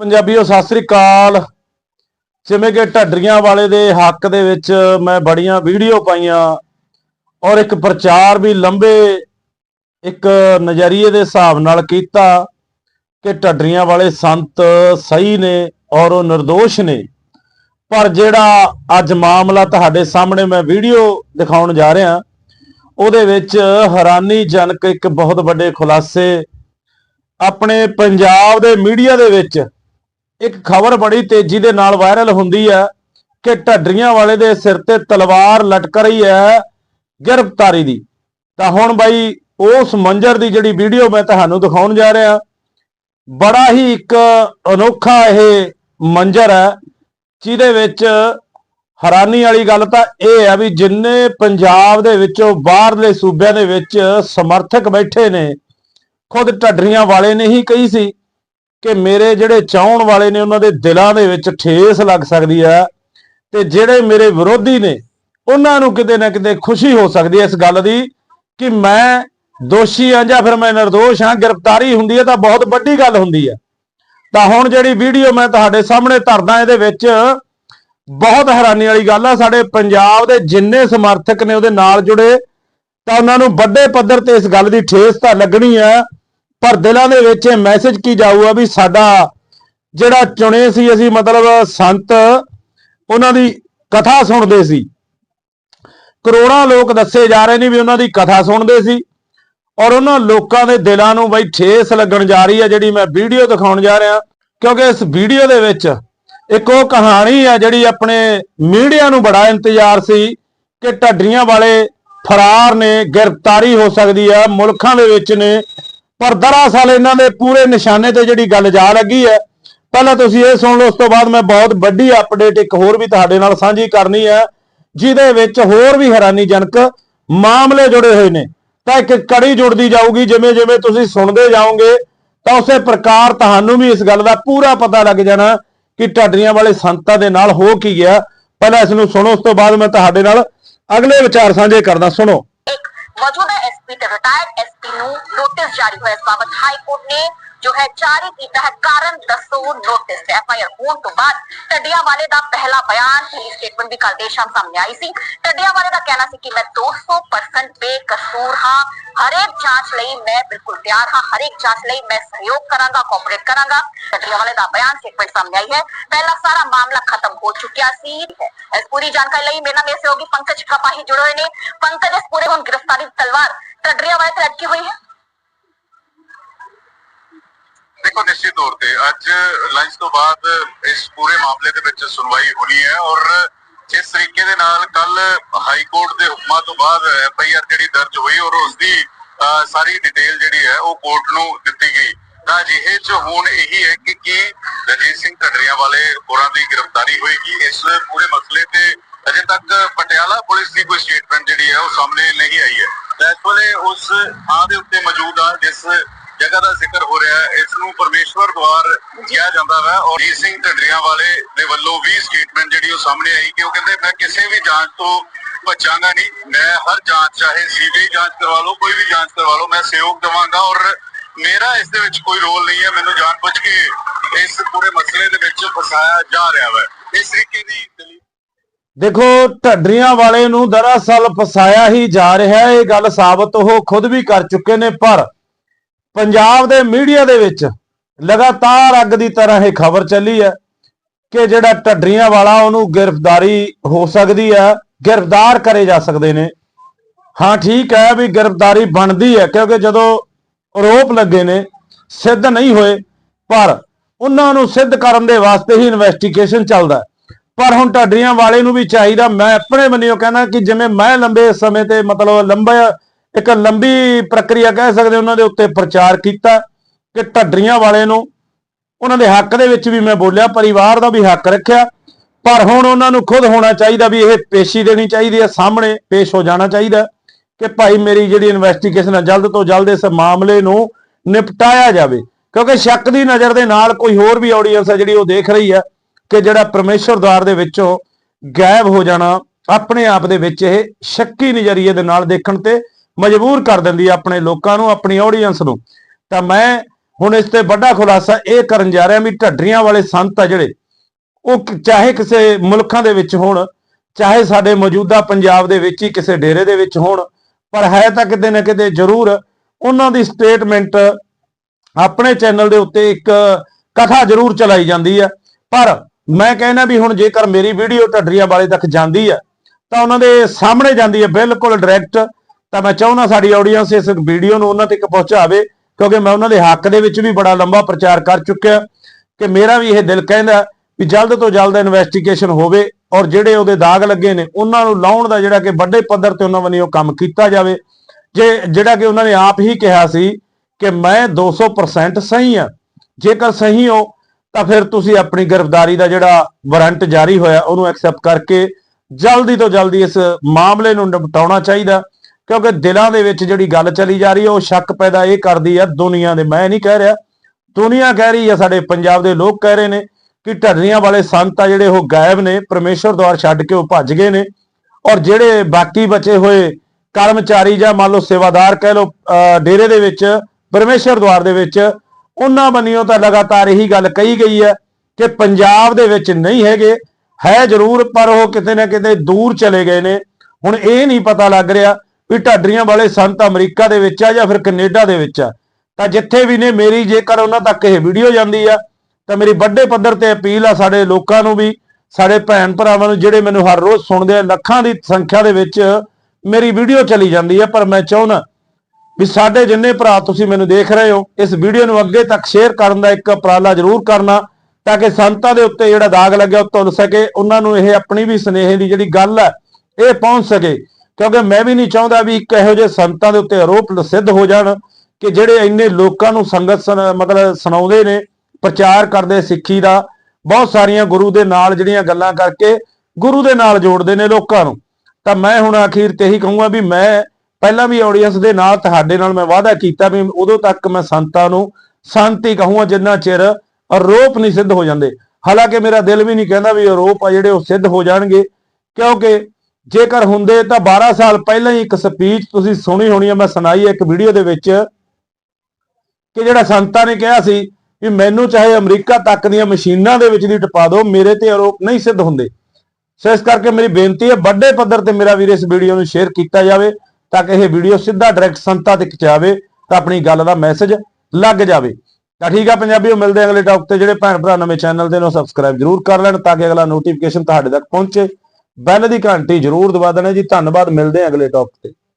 ਪੰਜਾਬੀਓ, ਸਤਿ ਸ੍ਰੀ ਅਕਾਲ। ਜਿਵੇਂ ਕਿ ਢੱਡਰੀਆਂ ਵਾਲੇ ਦੇ ਹੱਕ ਦੇ ਵਿੱਚ ਮੈਂ ਬੜੀਆਂ ਵੀਡੀਓ ਪਾਈਆਂ ਔਰ ਇੱਕ ਪ੍ਰਚਾਰ ਵੀ ਲੰਬੇ ਇੱਕ ਨਜ਼ਰੀਏ ਦੇ ਹਿਸਾਬ ਨਾਲ ਕੀਤਾ ਕਿ ਢੱਡਰੀਆਂ ਵਾਲੇ ਸੰਤ ਸਹੀ ਨੇ ਔਰ ਉਹ નિર્ਦੋਸ਼ ਨੇ। ਪਰ ਜਿਹੜਾ ਅੱਜ ਮਾਮਲਾ ਤੁਹਾਡੇ ਸਾਹਮਣੇ ਮੈਂ ਵੀਡੀਓ ਦਿਖਾਉਣ ਜਾ ਰਿਹਾ, ਉਹਦੇ ਵਿੱਚ ਹੈਰਾਨੀਜਨਕ ਇੱਕ ਬਹੁਤ ਵੱਡੇ ਖੁਲਾਸੇ ਆਪਣੇ ਪੰਜਾਬ ਦੇ ਮੀਡੀਆ ਦੇ ਵਿੱਚ ਇੱਕ ਖਬਰ ਬੜੀ ਤੇਜ਼ੀ ਦੇ ਨਾਲ ਵਾਇਰਲ ਹੁੰਦੀ ਹੈ ਕਿ ਢੱਡਰੀਆਂ ਵਾਲੇ ਦੇ ਸਿਰ ਤੇ ਤਲਵਾਰ ਲਟਕ ਰਹੀ ਹੈ ਗ੍ਰਿਫਤਾਰੀ ਦੀ। ਤਾਂ ਹੁਣ ਬਾਈ, ਉਸ ਮੰਜ਼ਰ ਦੀ ਜਿਹੜੀ ਵੀਡੀਓ ਮੈਂ ਤੁਹਾਨੂੰ ਦਿਖਾਉਣ ਜਾ ਰਿਹਾ, ਬੜਾ ਹੀ ਇੱਕ ਅਨੋਖਾ ਇਹ ਮੰਜ਼ਰ ਹੈ, ਜਿਹਦੇ ਵਿੱਚ ਹੈਰਾਨੀ ਵਾਲੀ ਗੱਲ ਤਾਂ ਇਹ ਹੈ ਵੀ ਜਿੰਨੇ ਪੰਜਾਬ ਦੇ ਵਿੱਚੋਂ ਬਾਹਰਲੇ ਸੂਬਿਆਂ ਦੇ ਵਿੱਚ ਸਮਰਥਕ ਬੈਠੇ ਨੇ, ਖੁਦ ਢੱਡਰੀਆਂ ਵਾਲੇ ਨੇ ਹੀ ਕਹੀ ਸੀ ਕਿ ਮੇਰੇ ਜਿਹੜੇ ਚਾਹਣ ਵਾਲੇ ਨੇ ਉਹਨਾਂ ਦੇ ਦਿਲਾਂ ਦੇ ਵਿੱਚ ਠੇਸ ਲੱਗ ਸਕਦੀ ਹੈ ਤੇ ਜਿਹੜੇ ਮੇਰੇ ਵਿਰੋਧੀ ਨੇ, ਉਹਨਾਂ ਨੂੰ ਕਿਤੇ ਨਾ ਕਿਤੇ ਖੁਸ਼ੀ ਹੋ ਸਕਦੀ ਹੈ ਇਸ ਗੱਲ ਦੀ ਕਿ ਮੈਂ ਦੋਸ਼ੀ ਹਾਂ ਜਾਂ ਫਿਰ ਮੈਂ નિર્ਦੋਸ਼ ਹਾਂ, ਗ੍ਰਿਫਤਾਰੀ ਹੁੰਦੀ ਹੈ ਤਾਂ ਬਹੁਤ ਵੱਡੀ ਗੱਲ ਹੁੰਦੀ ਹੈ। ਤਾਂ ਹੁਣ ਜਿਹੜੀ ਵੀਡੀਓ ਮੈਂ ਤੁਹਾਡੇ ਸਾਹਮਣੇ ਧਰਦਾ, ਇਹਦੇ ਵਿੱਚ ਬਹੁਤ ਹੈਰਾਨੀ ਵਾਲੀ ਗੱਲ ਆ, ਸਾਡੇ ਪੰਜਾਬ ਦੇ ਜਿੰਨੇ ਸਮਰਥਕ ਨੇ ਉਹਦੇ ਨਾਲ ਜੁੜੇ, ਤਾਂ ਉਹਨਾਂ ਨੂੰ ਵੱਡੇ ਪੱਧਰ ਤੇ ਇਸ ਗੱਲ ਦੀ ਠੇਸ ਤਾਂ ਲੱਗਣੀ ਹੈ ਪਰ ਦਿਲਾਂ ਦੇ ਵਿੱਚ ਇਹ ਮੈਸੇਜ ਕੀ ਜਾਊਗਾ ਵੀ ਸਾਡਾ ਜਿਹੜਾ ਚੁਣੇ ਸੀ, ਅਸੀਂ ਮਤਲਬ ਸੰਤ, ਉਹਨਾਂ ਦੀ ਕਥਾ ਸੁਣਦੇ ਸੀ। ਕਰੋੜਾਂ ਲੋਕ ਦੱਸੇ ਜਾ ਰਹੇ ਨੇ ਵੀ ਉਹਨਾਂ ਦੀ ਕਥਾ ਸੁਣਦੇ ਸੀ ਔਰ ਉਹਨਾਂ ਲੋਕਾਂ ਦੇ ਦਿਲਾਂ ਨੂੰ ਬਈ ਠੇਸ ਲੱਗਣ ਜਾ ਰਹੀ ਹੈ ਜਿਹੜੀ ਮੈਂ ਵੀਡੀਓ ਦਿਖਾਉਣ ਜਾ ਰਿਹਾ। ਕਿਉਂਕਿ ਇਸ ਵੀਡੀਓ ਦੇ ਵਿੱਚ ਇੱਕ ਉਹ ਕਹਾਣੀ ਹੈ ਜਿਹੜੀ ਆਪਣੇ ਮੀਡੀਆ ਨੂੰ ਬੜਾ ਇੰਤਜ਼ਾਰ ਸੀ ਕਿ ਢੱਡਰੀਆਂ ਵਾਲੇ ਫਰਾਰ ਨੇ, ਗ੍ਰਿਫਤਾਰੀ ਹੋ ਸਕਦੀ ਹੈ, ਮੁਲਕਾਂ ਦੇ ਵਿੱਚ ਨੇ। ਪਰ ਦਰਅਸਲ ਇਹਨਾਂ ਦੇ ਪੂਰੇ ਨਿਸ਼ਾਨੇ ਤੇ ਜਿਹੜੀ ਗੱਲ ਜਾ ਲੱਗੀ ਹੈ, ਪਹਿਲਾਂ ਤੁਸੀਂ ਇਹ ਸੁਣ ਲਓ, ਉਸ ਤੋਂ ਬਾਅਦ ਮੈਂ ਬਹੁਤ ਵੱਡੀ ਅਪਡੇਟ ਇੱਕ ਹੋਰ ਵੀ ਤੁਹਾਡੇ ਨਾਲ ਸਾਂਝੀ ਕਰਨੀ ਹੈ, ਜਿਹਦੇ ਵਿੱਚ ਹੋਰ ਵੀ ਹੈਰਾਨੀਜਨਕ ਮਾਮਲੇ ਜੁੜੇ ਹੋਏ ਨੇ। ਤਾਂ ਇੱਕ ਕੜੀ ਜੁੜਦੀ ਜਾਊਗੀ, ਜਿਵੇਂ ਜਿਵੇਂ ਤੁਸੀਂ ਸੁਣਦੇ ਜਾਓਗੇ, ਤਾਂ ਉਸੇ ਪ੍ਰਕਾਰ ਤੁਹਾਨੂੰ ਵੀ ਇਸ ਗੱਲ ਦਾ ਪੂਰਾ ਪਤਾ ਲੱਗ ਜਾਣਾ ਕਿ ਢੱਡਰੀਆਂ ਵਾਲੇ ਸੰਤਾਂ ਦੇ ਨਾਲ ਹੋ ਕੀ ਗਿਆ। ਪਹਿਲਾਂ ਇਸ ਨੂੰ ਸੁਣੋ, ਉਸ ਤੋਂ ਬਾਅਦ ਮੈਂ ਤੁਹਾਡੇ ਨਾਲ ਅਗਲੇ ਵਿਚਾਰ ਸਾਂਝੇ ਕਰਦਾ, ਸੁਣੋ। ਮੌਜੂਦਾ ਐਸਪੀ ਤੇ ਰਿਟਾਇਰਡ ਐਸਪੀ ਨੂੰ ਨੋਟਿਸ ਜਾਰੀ ਹੋਇਆ ਇਸ ਬਾਬਤ ਹਾਈ ਕੋਰਟ ਨੇ ਜੋ ਹੈ ਜਾਰੀ ਕੀਤਾ ਹੈ ਕਾਰਨ ਦੱਸੋ ਨੋਟਿਸ ਐਫਆਈਆਰ ਹੋਣ ਤੋਂ ਬਾਅਦ ਟੱਡੀਆਂ ਵਾਲੇ ਦਾ ਪਹਿਲਾ ਬਿਆਨ ਪਹਿਲੀ ਸਟੇਟਮੈਂਟ ਵੀ ਕੱਲ ਦੇਰ ਸ਼ਾਮ ਸਾਹਮਣੇ ਆਈ ਸੀ ਟੱਡੀਆਂ ਵਾਲੇ ਦਾ ਕਹਿਣਾ ਸੀ ਕਿ ਮੈਂ 200% ਬੇਕਸੂਰ ਹਾਂ ਹਰੇਕ ਜਾਂਚ ਲਈ ਮੈਂ ਬਿਲਕੁਲ ਤਿਆਰ ਹਾਂ ਹਰੇਕ ਜਾਂਚ ਲਈ ਮੈਂ ਸਹਿਯੋਗ ਕਰਾਂਗਾ ਕੋਆਪਰੇਟ ਕਰਾਂਗਾ ਟੱਡੀਆਂ ਵਾਲੇ ਦਾ ਬਿਆਨ ਸਟੇਟਮੈਂਟ ਸਾਹਮਣੇ ਆਈ ਹੈ ਪਹਿਲਾ ਸਾਰਾ ਮਾਮਲਾ ਖਤਮ ਹੋ ਚੁੱਕਿਆ ਸੀ ਇਸ ਪੂਰੀ ਜਾਣਕਾਰੀ ਲਈ ਮੇਰੇ ਨਾਲ ਮੇਰੇ ਸਹਿਯੋਗੀ ਪੰਕਜ ਥਾਪਾ ਹੀ ਜੁੜੇ ਹੋਏ ਨੇ ਪੰਕਜ ਇਸ ਪੂਰੇ ਹੁਣ ਗ੍ਰਿਫਤਾਰੀ ਦੀ ਤਲਵਾਰ ਟੱਡਰੀਆਂ ਵਾਲੇ ਤੇ ਲਟਕੀ ਹੋਈ ਹੈ ਦੇਖੋ ਨਿਸ਼ਚਿਤ ਤੌਰ ਤੇ ਅੱਜ ਲੰਚ ਤੋਂ ਬਾਅਦ ਇਸ ਪੂਰੇ ਮਾਮਲੇ ਦੇ ਵਿੱਚ ਸੁਣਵਾਈ ਹੋਣੀ ਹੈ ਔਰ ਜਿਸ ਤਰੀਕੇ ਦੇ ਨਾਲ ਕੱਲ ਹਾਈ ਕੋਰਟ ਦੇ ਹੁਕਮਾਂ ਤੋਂ ਬਾਅਦ ਐਫ ਜਿਹੜੀ ਦਰਜ ਹੋਈ ਔਰ ਉਸ ਦੀ ਸਾਰੀ ਡਿਟੇਲ ਜਿਹੜੀ ਹੈ ਉਹ ਕੋਰਟ ਨੂੰ ਦਿੱਤੀ ਗਈ। ਤਾਂ ਅਜਿਹੇ ਚ ਹੁਣ ਇਹੀ ਹੈ ਕਿ ਕੀ ਰਜੀਤ ਸਿੰਘ ਢੱਡਰੀਆਂ ਵਾਲੇ ਹੋਰਾਂ ਦੀ ਗ੍ਰਿਫਤਾਰੀ ਹੋਏਗੀ। ਇਸ ਪੂਰੇ ਮਸਲੇ ਤੇ ਅਜੇ ਤੱਕ ਪਟਿਆਲਾ ਪੁਲਿਸ ਦੀ ਕੋਈ ਸਟੇਟਮੈਂਟ ਜਿਹੜੀ ਹੈ ਉਹ ਸਾਹਮਣੇ ਨਹੀਂ ਆਈ ਹੈ। ਇਸ ਵੇਲੇ ਉਸ ਥਾਂ ਦੇ ਉੱਤੇ ਮੌਜੂਦ ਆ ਜਿਸ ਜਗ੍ਹਾ ਦਾ ਜ਼ਿਕਰ ਹੋ ਰਿਹਾ ਹੈ, ਇਸ ਨੂੰ ਪਰਮੇਸ਼ਵਰ ਦੁਆਰ ਕਿਹਾ ਜਾਂਦਾ ਹੈ ਔਰ ਜੀ ਸਿੰਘ ਢੱਡਰੀਆਂ ਵਾਲੇ ਦੇ ਵੱਲੋਂ ਵੀ ਸਟੇਟਮੈਂਟ ਜਿਹੜੀ ਉਹ ਸਾਹਮਣੇ ਆਈ ਕਿ ਉਹ ਕਹਿੰਦੇ, ਮੈਂ ਕਿਸੇ ਵੀ ਜਾਂਚ ਤੋਂ ਬਚਾਂਗਾ ਨਹੀਂ, ਮੈਂ ਹਰ ਜਾਂਚ, ਚਾਹੇ ਸੀਬੀਆਈ ਜਾਂਚ ਕਰਵਾ ਲਓ, ਕੋਈ ਵੀ ਜਾਂਚ ਕਰਵਾ ਲਓ, ਮੈਂ ਸਹਿਯੋਗ ਦੇਵਾਂਗਾ ਔਰ ਮੇਰਾ ਇਸ ਦੇ ਵਿੱਚ ਕੋਈ ਰੋਲ ਨਹੀਂ ਹੈ, ਮੈਨੂੰ ਜਾਣਬੁੱਝ ਕੇ ਇਸ ਪੂਰੇ ਮਸਲੇ ਦੇ ਵਿੱਚ ਫਸਾਇਆ ਜਾ ਰਿਹਾ ਹੈ ਇਸ ਤਰੀਕੇ ਦੀ ਦੇਖੋ, ਢੱਡਰੀਆਂ ਵਾਲੇ ਨੂੰ ਦਰਅਸਲ ਫਸਾਇਆ ਹੀ ਜਾ ਰਿਹਾ ਇਹ ਗੱਲ ਸਾਬਤ ਉਹ ਖੁਦ ਵੀ ਕਰ ਚੁੱਕੇ ਨੇ, ਪਰ ਪੰਜਾਬ ਦੇ ਮੀਡੀਆ ਦੇ ਵਿੱਚ ਲਗਾਤਾਰ ਅੱਗ ਦੀ ਤਰ੍ਹਾਂ ਇਹ ਖਬਰ ਚੱਲੀ ਹੈ ਕਿ ਜਿਹੜਾ ਢੱਡਰੀਆਂ ਵਾਲਾ ਉਹਨੂੰ ਗ੍ਰਿਫਤਾਰੀ ਹੋ ਸਕਦੀ ਹੈ, ਗ੍ਰਿਫਤਾਰ ਕਰੇ ਜਾ ਸਕਦੇ ਨੇ। ਹਾਂ, ਠੀਕ ਹੈ ਵੀ ਗ੍ਰਿਫਤਾਰੀ ਬਣਦੀ ਹੈ ਕਿਉਂਕਿ ਜਦੋਂ ਆਰੋਪ ਲੱਗੇ ਨੇ, ਸਿੱਧ ਨਹੀਂ ਹੋਏ, ਪਰ ਉਹਨਾਂ ਨੂੰ ਸਿੱਧ ਕਰਨ ਦੇ ਵਾਸਤੇ ਹੀ ਇਨਵੈਸਟੀਗੇਸ਼ਨ ਚੱਲਦਾ ਪਰ ਹੁਣ ਢੱਡਰੀਆਂ ਵਾਲੇ ਨੂੰ ਵੀ ਚਾਹੀਦਾ, ਮੈਂ ਆਪਣੇ ਮੰਨਿਓ ਕਹਿੰਦਾ ਕਿ ਜਿਵੇਂ ਮੈਂ ਲੰਬੇ ਸਮੇਂ ਤੇ ਮਤਲਬ ਲੰਬਾ ਇੱਕ ਲੰਬੀ ਪ੍ਰਕਿਰਿਆ ਕਹਿ ਸਕਦੇ ਉਹਨਾਂ ਦੇ ਉੱਤੇ ਪ੍ਰਚਾਰ ਕੀਤਾ ਕਿ ਢੱਡਰੀਆਂ ਵਾਲੇ ਨੂੰ ਉਹਨਾਂ ਦੇ ਹੱਕ ਦੇ ਵਿੱਚ ਵੀ ਮੈਂ ਬੋਲਿਆ, ਪਰਿਵਾਰ ਦਾ ਵੀ ਹੱਕ ਰੱਖਿਆ, ਪਰ ਹੁਣ ਉਹਨਾਂ ਨੂੰ ਖੁਦ ਹੋਣਾ ਚਾਹੀਦਾ ਵੀ ਇਹ ਪੇਸ਼ੀ ਦੇਣੀ ਚਾਹੀਦੀ ਹੈ, ਸਾਹਮਣੇ ਪੇਸ਼ ਹੋ ਜਾਣਾ ਚਾਹੀਦਾ ਕਿ ਭਾਈ ਮੇਰੀ ਜਿਹੜੀ ਇਨਵੈਸਟੀਗੇਸ਼ਨ ਹੈ, ਜਲਦ ਤੋਂ ਜਲਦ ਇਸ ਮਾਮਲੇ ਨੂੰ ਨਿਪਟਾਇਆ ਜਾਵੇ। ਕਿਉਂਕਿ ਸ਼ੱਕ ਦੀ ਨਜ਼ਰ ਦੇ ਨਾਲ ਕੋਈ ਹੋਰ ਵੀ ਆਡੀਅנס ਹੈ ਜਿਹੜੀ ਉਹ ਦੇਖ ਰਹੀ ਹੈ ਕਿ ਜਿਹੜਾ ਪਰਮੇਸ਼ਰ ਦਵਾਰ ਦੇ ਵਿੱਚੋਂ ਗਾਇਬ ਹੋ ਜਾਣਾ, ਆਪਣੇ ਆਪ ਦੇ ਵਿੱਚ ਇਹ ਸ਼ੱਕੀ ਨਜ਼ਰੀਏ ਦੇ ਨਾਲ ਦੇਖਣ ਤੇ ਮਜਬੂਰ ਕਰ ਦਿੰਦੀ ਹੈ ਆਪਣੇ ਲੋਕਾਂ ਨੂੰ, ਆਪਣੀ ਆਡੀਅנס ਨੂੰ। ਤਾਂ ਮੈਂ ਹੁਣ ਇਸ ਤੇ ਵੱਡਾ ਖੁਲਾਸਾ ਇਹ ਕਰਨ ਜਾ ਰਿਹਾ ਵੀ ਢੱਡਰੀਆਂ ਵਾਲੇ ਸੰਤ ਆ ਜਿਹੜੇ, ਉਹ ਚਾਹੇ ਕਿਸੇ ਮੁਲਕਾਂ ਦੇ ਵਿੱਚ ਹੋਣ, ਚਾਹੇ ਸਾਡੇ ਮੌਜੂਦਾ ਪੰਜਾਬ ਦੇ ਵਿੱਚ ਹੀ ਕਿਸੇ ਡੇਰੇ ਦੇ ਵਿੱਚ ਹੋਣ, ਪਰ ਹੈ ਤਾਂ ਕਿਤੇ ਨਾ ਕਿਤੇ ਜ਼ਰੂਰ ਉਹਨਾਂ ਦੀ ਸਟੇਟਮੈਂਟ ਆਪਣੇ ਚੈਨਲ ਦੇ ਉੱਤੇ ਇੱਕ ਕਥਾ ਜ਼ਰੂਰ ਚਲਾਈ ਜਾਂਦੀ ਆ। ਪਰ ਮੈਂ ਕਹਿੰਦਾ ਵੀ ਹੁਣ ਜੇਕਰ ਮੇਰੀ ਵੀਡੀਓ ਢੱਡਰੀਆਂ ਵਾਲੇ ਤੱਕ ਜਾਂਦੀ ਆ, ਤਾਂ ਉਹਨਾਂ ਦੇ ਸਾਹਮਣੇ ਜਾਂਦੀ ਹੈ ਬਿਲਕੁਲ ਡਾਇਰੈਕਟ ਤਾਂ ਮੈਂ ਚਾਹੁੰਦਾ ਸਾਡੀ ਆਡੀਅנס ਇਸ ਵੀਡੀਓ ਨੂੰ ਉਹਨਾਂ ਤੱਕ ਪਹੁੰਚਾਵੇ, ਕਿਉਂਕਿ ਮੈਂ ਉਹਨਾਂ ਦੇ ਹੱਕ ਦੇ ਵਿੱਚ ਵੀ ਬੜਾ ਲੰਬਾ ਪ੍ਰਚਾਰ ਕਰ ਚੁੱਕਿਆ ਕਿ ਮੇਰਾ ਵੀ ਇਹ ਦਿਲ ਕਹਿੰਦਾ ਵੀ ਜਲਦ ਤੋਂ ਜਲਦ ਇਨਵੈਸਟੀਗੇਸ਼ਨ ਹੋਵੇ ਔਰ ਜਿਹੜੇ ਉਹਦੇ ਦਾਗ ਲੱਗੇ ਨੇ, ਉਹਨਾਂ ਨੂੰ ਲਾਉਣ ਦਾ ਜਿਹੜਾ ਕਿ ਵੱਡੇ ਪੱਧਰ ਤੇ ਉਹਨਾਂ ਵੱਲੋਂ ਕੰਮ ਕੀਤਾ ਜਾਵੇ। ਜੇ, ਜਿਹੜਾ ਕਿ ਉਹਨਾਂ ਨੇ ਆਪ ਹੀ ਕਿਹਾ ਸੀ ਕਿ ਮੈਂ 200% ਸਹੀ ਆ ਜੇਕਰ ਸਹੀ ਹੋ, ਤਾਂ ਫਿਰ ਤੁਸੀਂ ਆਪਣੀ ਗ੍ਰਿਫਤਾਰੀ ਦਾ ਜਿਹੜਾ ਵਾਰੰਟ ਜਾਰੀ ਹੋਇਆ, ਉਹਨੂੰ ਐਕਸੈਪਟ ਕਰਕੇ ਜਲਦੀ ਤੋਂ ਜਲਦੀ ਇਸ ਮਾਮਲੇ ਨੂੰ ਨਿਪਟਾਉਣਾ ਚਾਹੀਦਾ। ਕਿਉਂਕਿ ਦਿਲਾਂ ਦੇ ਵਿੱਚ ਜਿਹੜੀ ਗੱਲ ਚੱਲੀ ਜਾ ਰਹੀ ਹੈ, ਉਹ ਸ਼ੱਕ ਪੈਦਾ ਇਹ ਕਰਦੀ ਆ ਦੁਨੀਆ ਦੇ। ਮੈਂ ਨਹੀਂ ਕਹਿ ਰਿਹਾ। ਦੁਨੀਆ ਕਹਿ ਰਹੀ ਆ, ਸਾਡੇ ਪੰਜਾਬ ਦੇ ਲੋਕ ਕਹਿ ਰਹੇ ਨੇ ਕਿ ਢੱਡਰੀਆਂ ਵਾਲੇ ਸੰਤ ਆ ਜਿਹੜੇ ਉਹ ਗਾਇਬ ਨੇ ਪਰਮੇਸ਼ਰ ਦਵਾਰ ਛੱਡ ਕੇ ਉਹ ਭੱਜ ਗਏ ਨੇ। ਔਰ ਜਿਹੜੇ ਬਾਕੀ ਬਚੇ ਹੋਏ ਕਰਮਚਾਰੀ ਜਾਂ ਮੰਨ ਲਓ ਸੇਵਾਦਾਰ ਕਹਿ ਲਓ, ਅਹ ਡੇਰੇ ਦੇ ਵਿੱਚ ਪਰਮੇਸ਼ਰ ਦਵਾਰ ਦੇ ਵਿੱਚ, ਉਹਨਾਂ ਬੰਨਿਓ ਤਾਂ ਲਗਾਤਾਰ ਇਹੀ ਗੱਲ ਕਹੀ ਗਈ ਹੈ ਕਿ ਪੰਜਾਬ ਦੇ ਵਿੱਚ ਨਹੀਂ ਹੈਗੇ। ਹੈ ਜ਼ਰੂਰ, ਪਰ ਉਹ ਕਿਤੇ ਨਾ ਕਿਤੇ ਦੂਰ ਚਲੇ ਗਏ ਨੇ। ਹੁਣ ਇਹ ਨਹੀਂ ਪਤਾ ਲੱਗ ਰਿਹਾ ਵੀ ਢਾਡਰੀਆਂ ਵਾਲੇ ਸੰਤ ਅਮਰੀਕਾ ਦੇ ਵਿੱਚ ਆ ਜਾਂ ਫਿਰ ਕੈਨੇਡਾ ਦੇ ਵਿੱਚ ਆ, ਤਾਂ ਜਿੱਥੇ ਵੀ ਨੇ ਮੇਰੀ ਜੇਕਰ ਉਹਨਾਂ ਤੱਕ ਇਹ ਵੀਡੀਓ ਜਾਂਦੀ ਆ, ਤਾਂ ਮੇਰੀ ਵੱਡੇ ਪੱਧਰ ਤੇ ਅਪੀਲ ਆ ਸਾਡੇ ਲੋਕਾਂ ਨੂੰ ਵੀ, ਸਾਡੇ ਭੈਣ ਭਰਾਵਾਂ ਨੂੰ ਜਿਹੜੇ ਮੈਨੂੰ ਹਰ ਰੋਜ਼ ਸੁਣਦੇ ਆ, ਲੱਖਾਂ ਦੀ ਸੰਖਿਆ ਦੇ ਵਿੱਚ ਮੇਰੀ ਵੀਡੀਓ ਚਲੀ ਜਾਂਦੀ ਆ, ਪਰ ਮੈਂ ਚਾਹੁੰਦਾ ਵੀ ਸਾਡੇ ਜਿੰਨੇ ਭਰਾ ਤੁਸੀਂ ਮੈਨੂੰ ਦੇਖ ਰਹੇ ਹੋ, ਇਸ ਵੀਡੀਓ ਨੂੰ ਅੱਗੇ ਤੱਕ ਸ਼ੇਅਰ ਕਰਨ ਦਾ ਇੱਕ ਉਪਰਾਲਾ ਜ਼ਰੂਰ ਕਰਨਾ, ਤਾਂ ਕਿ ਸੰਤਾਂ ਦੇ ਉੱਤੇ ਜਿਹੜਾ ਦਾਗ ਲੱਗਿਆ ਉਹ ਧੁੱਲ ਸਕੇ, ਉਹਨਾਂ ਨੂੰ ਇਹ ਆਪਣੀ ਵੀ ਸਨੇਹ ਦੀ ਜਿਹੜੀ ਗੱਲ ਹੈ ਇਹ ਪਹੁੰਚ ਸਕੇ। ਕਿਉਂਕਿ ਮੈਂ ਵੀ ਨਹੀਂ ਚਾਹੁੰਦਾ ਵੀ ਇੱਕ ਇਹੋ ਜਿਹੇ ਸੰਤਾਂ ਦੇ ਉੱਤੇ ਆਰੋਪ ਸਿੱਧ ਹੋ ਜਾਣ ਕਿ ਜਿਹੜੇ ਇੰਨੇ ਲੋਕਾਂ ਨੂੰ ਸੰਗਤ ਮਤਲਬ ਸੁਣਾਉਂਦੇ ਨੇ, ਪ੍ਰਚਾਰ ਕਰਦੇ ਸਿੱਖੀ ਦਾ, ਬਹੁਤ ਸਾਰੀਆਂ ਗੁਰੂ ਦੇ ਨਾਲ ਜਿਹੜੀਆਂ ਗੱਲਾਂ ਕਰਕੇ ਗੁਰੂ ਦੇ ਨਾਲ ਜੋੜਦੇ ਨੇ ਲੋਕਾਂ ਨੂੰ। ਤਾਂ ਮੈਂ ਹੁਣ ਅਖੀਰ ਤੇ ਇਹੀ ਕਹੂੰਗਾ ਵੀ ਮੈਂ ਪਹਿਲਾਂ ਵੀ ਆਡੀਅנס ਦੇ ਨਾਲ ਤੁਹਾਡੇ ਨਾਲ ਮੈਂ ਵਾਅਦਾ ਕੀਤਾ ਵੀ ਉਦੋਂ ਤੱਕ ਮੈਂ ਸੰਤਾਂ ਨੂੰ ਸ਼ਾਂਤੀ ਕਹੂੰਗਾ ਜਿੰਨਾ ਚਿਰ ਆਰੋਪ ਨਹੀਂ ਸਿੱਧ ਹੋ ਜਾਂਦੇ। ਹਾਲਾਂਕਿ ਮੇਰਾ ਦਿਲ ਵੀ ਨਹੀਂ ਕਹਿੰਦਾ ਵੀ ਆਰੋਪ ਆ ਜਿਹੜੇ ਉਹ ਸਿੱਧ ਹੋ ਜਾਣਗੇ, ਕਿਉਂਕਿ ਜੇਕਰ ਹੁੰਦੇ ਤਾਂ 12 ਸਾਲ ਪਹਿਲਾਂ ਹੀ ਇੱਕ ਸਪੀਚ ਤੁਸੀਂ ਸੁਣੀ ਹੋਣੀ ਹੈ ਮੈਂ ਸੁਣਾਈ ਹੈ ਇੱਕ ਵੀਡੀਓ ਦੇ ਵਿੱਚ, ਕਿ ਜਿਹੜਾ ਸੰਤਾਂ ਨੇ ਕਿਹਾ ਸੀ ਵੀ ਮੈਨੂੰ ਚਾਹੇ ਅਮਰੀਕਾ ਤੱਕ ਦੀਆਂ ਮਸ਼ੀਨਾਂ ਦੇ ਵਿੱਚ ਦੀ ਟਪਾ ਦਿਓ, ਮੇਰੇ ਤੇ ਆਰੋਪ ਨਹੀਂ ਸਿੱਧ ਹੁੰਦੇ। ਸੋ ਇਸ ਕਰਕੇ ਮੇਰੀ ਬੇਨਤੀ ਹੈ, ਵੱਡੇ ਪੱਧਰ ਤੇ ਮੇਰਾ ਵੀਰ ਇਸ ਵੀਡੀਓ ਨੂੰ ਸ਼ੇਅਰ ਕੀਤਾ ਜਾਵੇ, ਤਾਂ ਕਿ ਇਹ ਵੀਡੀਓ ਸਿੱਧਾ ਡਾਇਰੈਕਟ ਸੰਤਾਂ ਤੱਕ ਜਾਵੇ ਤਾਂ ਆਪਣੀ ਗੱਲ ਦਾ ਮੈਸੇਜ ਲੱਗ ਜਾਵੇ। ਤਾਂ ਠੀਕ ਆ ਪੰਜਾਬੀਓ, ਮਿਲਦੇ ਅਗਲੇ ਟੌਪ ਤੇ, ਜਿਹੜੇ ਭੈਣ ਭਰਾ ਨਵੇਂ ਚੈਨਲ ਦੇ ਨੂੰ ਸਬਸਕ੍ਰਾਈਬ ਜਰੂਰ ਕਰ ਲੈਣ, ਤਾਂ ਕਿ ਅਗਲਾ ਨੋਟੀਫਿਕੇਸ਼ਨ ਤੁਹਾਡੇ ਤੱਕ ਪਹੁੰਚੇ। ਬੈਲ ਦੀ ਘੰਟੀ ਜਰੂਰ ਦਬਾ ਦੇਣਾ ਜੀ ਧੰਨਵਾਦ ਮਿਲਦੇ ਆ ਅਗਲੇ ਟੌਪ ਤੇ।